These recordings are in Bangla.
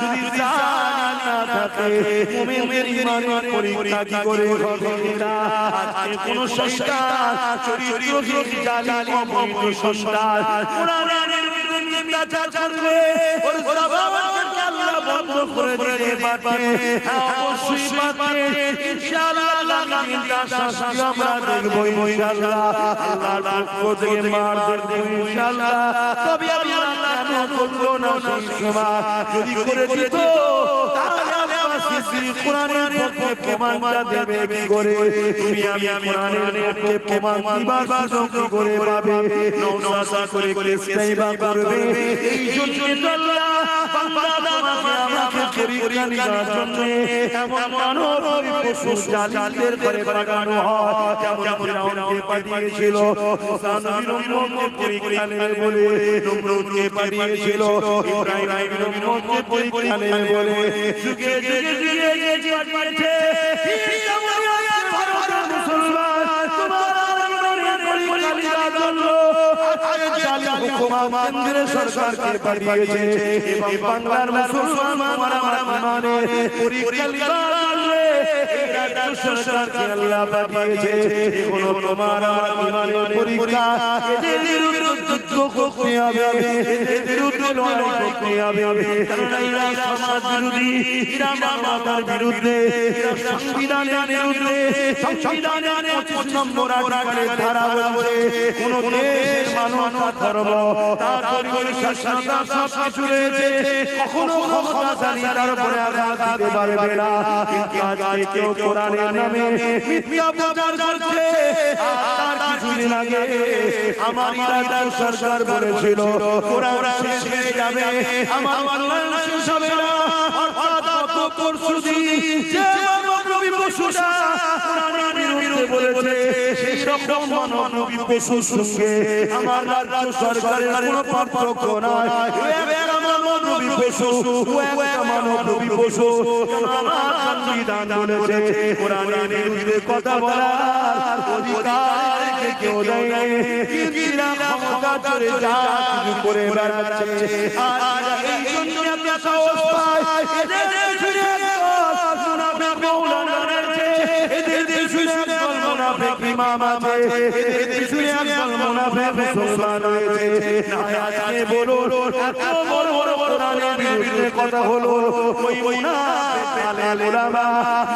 যদি জানা না থাকে মুমিনের ইমানের পরীক্ষা কি করে হবে না আজকে কোন সংস্কার চরিত্রহীন জালিম অপবিত্র সংস্কার কোরআনের বিরুদ্ধে মিথ্যাচার করবে ওর জবানকে আল্লাহ বন্ধ করে দিতে পারবে হ্যাঁ, অবশ্যই পারবে ইনশাআল্লাহ আগামীকাল শাস্তি আমরা দেখব ইনশাআল্লাহ আল্লাহর পক্ষ থেকে মার দেখব ইনশাআল্লাহ তবে আল্লাহ না করব না সেই সময় যদি করে দিত, তাহলে কোরআনের পক্ষে প্রমাণটা দেবে কি করে? তুমি আমি কোরআনের পক্ষে প্রমাণ দিবার সুযোগ কি করে পাবে? নওশাসা করে করে ইস্তাইবা করবে। এই জন্য আল্লাহ পাঠিয়েছিল বলে পাঠিয়েছিল বলে যুগে যুগে যুগে কেন্দ্রের সরকারকে পাঠিয়েছে এবং বাংলার মুসলমান মারা মারা মানে সরকারকে আল্লাহ তোমার আমার পরীক্ষা করতে হবে এদের বিরুদ্ধে লড়াই করতে হবে কারণ এরা সমাজ বিরোধী এরা মানবতার বিরুদ্ধে সংবিধানের বিরুদ্ধে সংবিধানের পঁচিশ নম্বর আর্টিকেলের ধারা বলছে কোন দেশের মানবতা ধর্ম তার পরিবেশের স্বাধীনতা সব কিছু রয়েছে কখনো ক্ষমতাশালী তার উপরে আঘাত দিতে পারবে না কিন্তু আজকে কেউ কোরআনের নামে মিথ্যা প্রচার করছে আর কিছুদিন আগে আমার ইরাদার সরকার বলেছিল, কোরআন শেষ হয়ে যাবে, আমার বাংলাদেশ শেষ হবে না। অর্থাৎ কত পরশুদি যে মানব নবী বিরুদ্ধে বলেছে সেই রকম মানব নবী পশুর সঙ্গে। আমার রাজ্য সরকারের কোনো পার্থক্য নাই। কথা বলার অধিকার কেউ দেয় ক্ষমতা চড়ে যা কিছু করে বেড়াচ্ছে। আর এই জন্য আমরা সাহস পাই। এদের শুনে একদল রয়েছে। এদের শুনে একদল মুনাফিক মুসলমান রয়েছে। আজকে বলুন, এত বড় বড় কোরআনের বিরুদ্ধে কথা হলো ওই মুনাফিক উলামা,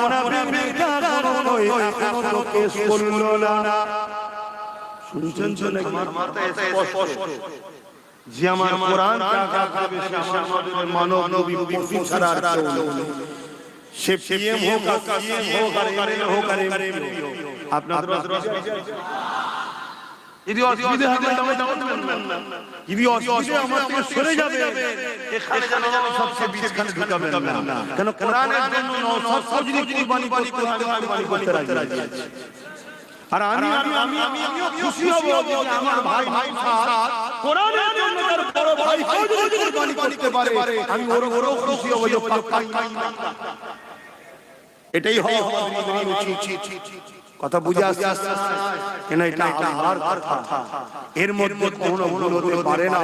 মুনাফিক বিজ্ঞান কোনো এখনও কেস করল না শুনছেন তো নাকি? যে আমার কোরআন টাকা খাবে সে আমার নবীর মানব নবী পশু ছাড়া আর কেউ নেই। সে পিএম হোক আর সিএম হোক আর এমএলএ হোক আর এমপি হোক যদি অসুবিধা হবে তবে তখন বলবেন না যদি অসুবিধা আমার থেকে সরে যাবে এখানে যেন সবচেয়ে বীজখানে ঢুকাবেন না কেন কোরআনের জন্য সব যদি কুরবানি করতে হয় আমি কুরবানি করতে রাজি আছি আর আমি আমি খুশি হব যে আমার ভাই ভাই কোরআনের জন্য তার বড় ভাই কেউ যদি কুরবানি করতে পারে আমি ওর ওর খুশি হব যে পাক্কা ইমান এটাই হয় ইমানের উচিত কথা বুঝে আসছে কেন এটা কথা? এর মধ্যে কোনো ভুল হতে পারে না।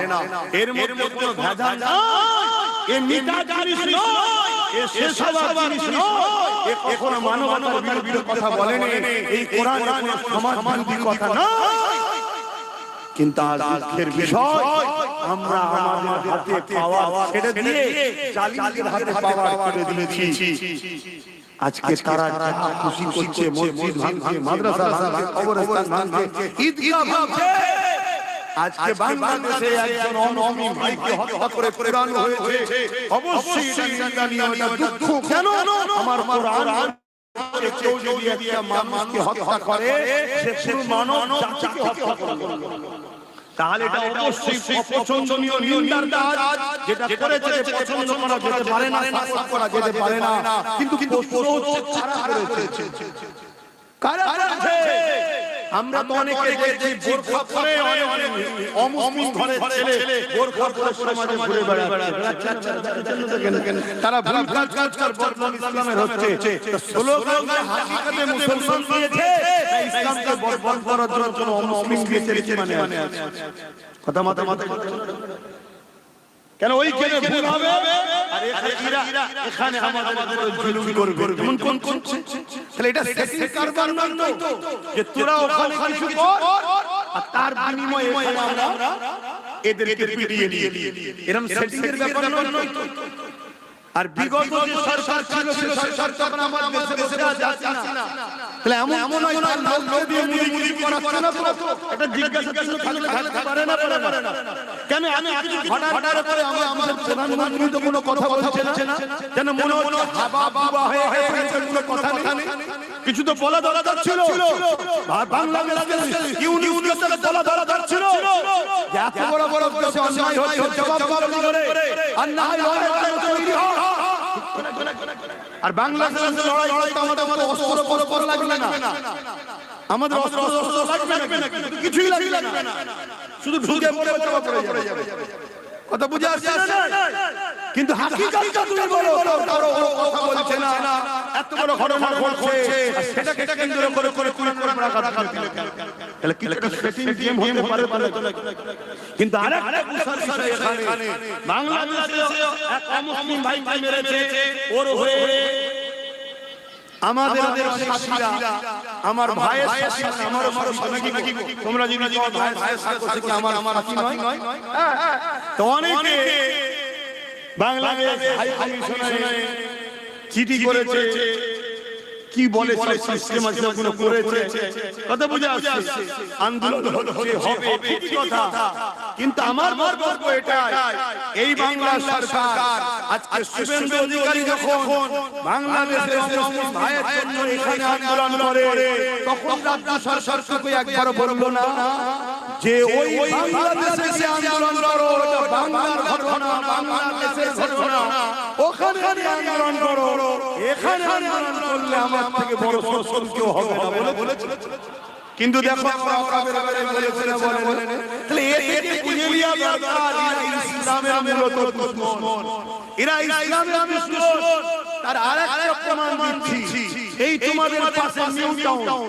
এর মধ্যে কোনো ভেজাল নাই। এ জিনিস নয়। এ শেষ হওয়ার জিনিস নয়। এ কখনো মানবতার বিরুদ্ধে কথা বলেনি এই কোরআন সমাজ কথা নয়। কিন্তু আজ দুঃখের বিষয় আমরা আমাদের হাতে পাওয়া ছেড়ে দিয়ে জালিমদের হাতে পাওয়া তুলে দিয়েছি। আজকে তারা যা খুশি করছে মসজিদ ভাঙছে মাদ্রাসা ভাঙছে কবরস্থান ভাঙছে ঈদগাহ ভাঙছে। আজকে বাংলাদেশে একজন অনমি ভাইকে হত্যা করে কোরআন হয়েছে। অবশ্যই এটা দুঃখ। কেন? আমার কোরআন কেউ যদি একটা মানুষকে হত্যা করে সে মানব জাতিকে হত্যা করল তাহলে এটা অবশ্যই অপছন্দনীয় নিন্দার কাজ যেটা করেছে পছন্দ করা যেতে পারে না সাপোর্ট করা যেতে পারে না। কিন্তু কিন্তু প্রশ্ন হচ্ছে কারা করেছে? কারা করেছে? আমরা তো অনেকে দেখেছি বোরখা পরে অনেক অমুসলিম ঘরের ছেলে বোরখা পরে সমাজে ঘুরে বেড়াচ্ছে। তারা ভুল কাজ কাজ কর বদনাম ইসলামের হচ্ছে। স্লোগান হাকিকতে মুসলমান দিয়েছে ইসলামকে বরবাদ করার জন্য অমুসলিম দিয়েছে মানে আছে। কথা মাথা মাথা কেন ওই কেন ভুল হবে? আর এখানে আমাদের জুলুম করবে। যেমন কোন কোন তাহলে এটা সেটিং কারবার নয় তো, যে তোরা ওখানে কিছু কর, আর তার বিনিময়ে আমরা এদেরকে পিটিয়ে দিয়ে এরকম সেটিং এর ব্যাপার নয় তো। আর বিগত যে সরকার ছিল সে সরকার তখন আমার দেশে বসে আছে না। তাহলে এমন এমন হয় তার নাম দিয়ে মুড়ি মুড়ি করাচ্ছে না তো? এটা জিজ্ঞাসা থাকলে থাকতে পারে না পারে না কেন আমি কিছু হঠাৎ হঠাৎ করে আমরা প্রধানমন্ত্রী তো কোনো কথা বলছে না? যেন মনে হাবা বাবা হয়ে গেছে কোনো কথা নেই। কিছু তো বলা দরকার ছিল। বাংলাদেশের ইউনিয়নের বলা ছিল। এত বড় বড় অন্যায় জবাব করে আর না হয় হয় আর বাংলাদেশের লড়াই করতে আমাদের অস্ত্র লাগবে না। আমাদের অস্ত্র অস্ত্র লাগবে না। কিছুই লাগবে না। শুধু ঢুকে পড়ে পড়ে পড়ে যাবে। কথা বুঝে আসছে না। কিন্তু হাকিকাতটা তুমি বলো কারও কথা বলছে না এত বড় ঘটনা ঘটছে সেটাকে কেন্দ্র করে করে করে করে রাখা তাহলে কি একটা সেটিং গেম হতে পারে পারে কিন্তু আরেকটা এখানে বাংলাদেশে এক অমুসলিম ভাইকে মেরেছে ওর হয়ে আমাদের আমার ভাইয়ের সাথী আমার তোমরা যদি ভাইয়ের কি আমার আমার সাথী নয় তো অনেকে বাংলাদেশ হাই কমিশনে চিঠি করেছে। কি বলে সিস্টেম আছে ওগুলো করেছে? কথা বুঝে আসছে। আন্দোলন হচ্ছে হবে ঠিকই কথা। কিন্তু আমার বক্তব্য এটা এই বাংলা সরকার আজকে শুভেন্দু অধিকারী যখন বাংলাদেশের মুসলিম ভাইয়ের জন্য এখানে আন্দোলন করে তখন রাজ্য সরকারকে একবার বলল না। যে ওই বাংলাদেশে যে আন্দোলন করো ওটা বাংলার ঘটনা বাংলাদেশের ঘটনা ওখানে আন্দোলন করো এখানে আন্দোলন করলে আমার থেকে বড় শোষণ কেউ হবে না। বলে বলেছিল কিন্তু দেখো তার আরেকটা প্রমাণ দিচ্ছি। এই তোমাদের পাশে নিউ টাউন।